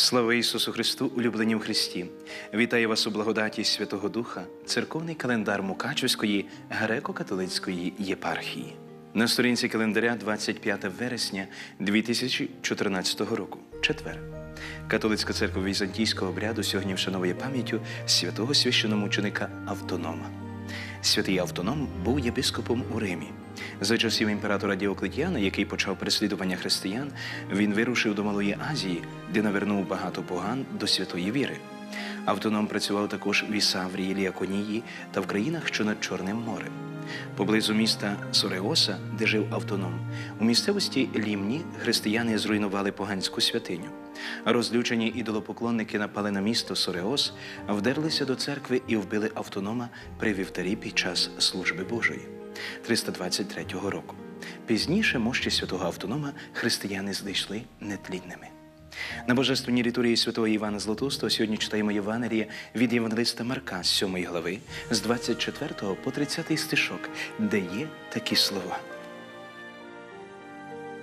Слава Ісусу Христу, улюблені в Христі! Вітаю вас у благодаті Святого Духа, церковний календар Мукачівської греко-католицької єпархії. На сторінці календаря 25 вересня 2014 року, четвер. Католицька церква візантійського обряду сьогодні вшановує пам'яттю святого священомученика Автонома. Святий Автоном був єпископом у Римі. За часів імператора Діоклетіана, який почав переслідування християн, він вирушив до Малої Азії, де навернув багато поган до святої віри. Автоном працював також в Ісаврії, Ліаконії та в країнах, що над Чорним морем. Поблизу міста Сореоса, де жив автоном, у місцевості Лімні християни зруйнували поганську святиню. Розлючені ідолопоклонники напали на місто Сореос, вдерлися до церкви і вбили автонома при вівтарі під час служби Божої 323 року. Пізніше мощі святого автонома християни знайшли нетлінними. На божественній літургії святого Івана Златоустого сьогодні читаємо Євангеліє від Євангелиста Марка з 7 глави, з 24 по 30 стишок, де є такі слова.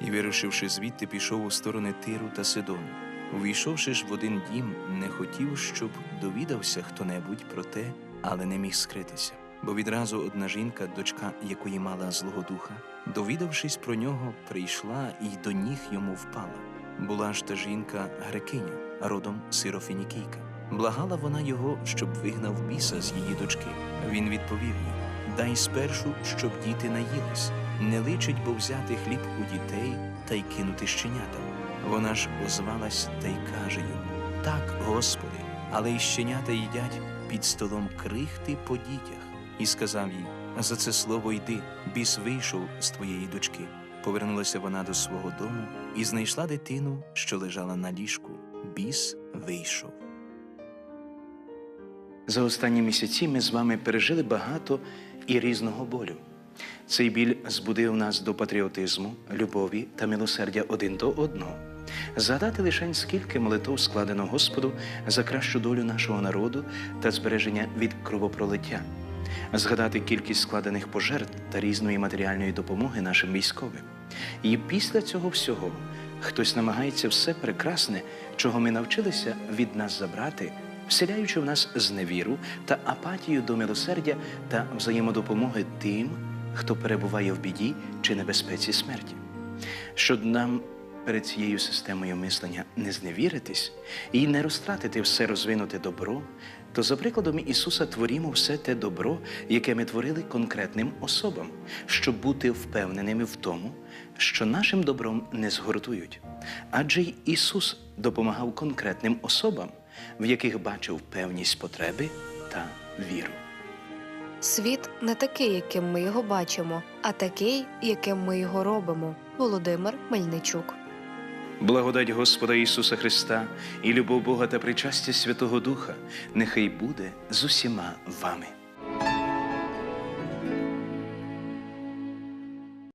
І, вирушивши звідти, пішов у сторони Тиру та Сидону. Увійшовши ж в один дім, не хотів, щоб довідався хто-небудь про те, але не міг скритися. Бо відразу одна жінка, дочка якої мала злого духа, довідавшись про нього, прийшла і до ніг йому впала. Була ж та жінка грекиня, родом сирофінікійка. Благала вона його, щоб вигнав біса з її дочки. Він відповів їй: Дай спершу, щоб діти наїлись. Не личить бо взяти хліб у дітей та й кинути щенятам. Вона ж озвалась та й каже йому: Так, Господи, але й щенята їдять під столом крихти по дітях. І сказав їй: За це слово йди, біс вийшов з твоєї дочки. Повернулася вона до свого дому і знайшла дитину, що лежала на ліжку. Біс вийшов. За останні місяці ми з вами пережили багато і різного болю. Цей біль збудив нас до патріотизму, любові та милосердя один до одного. Згадати лише скільки молитв складено Господу за кращу долю нашого народу та збереження від кровопролиття. Згадати кількість складених пожертв та різної матеріальної допомоги нашим військовим. І після цього всього хтось намагається все прекрасне, чого ми навчилися від нас забрати, вселяючи в нас зневіру та апатію до милосердя та взаємодопомоги тим, хто перебуває в біді чи небезпеці смерті. Щоб нам перед цією системою мислення не зневіритись і не розтратити все розвинуте добро, то за прикладом Ісуса творімо все те добро, яке ми творили конкретним особам, щоб бути впевненими в тому, що нашим добром не згортують. Адже й Ісус допомагав конкретним особам, в яких бачив певність потреби та віру. Світ не такий, яким ми його бачимо, а такий, яким ми його робимо. Володимир Мельничук. Благодать Господа Ісуса Христа і любов Бога та причастя Святого Духа нехай буде з усіма вами.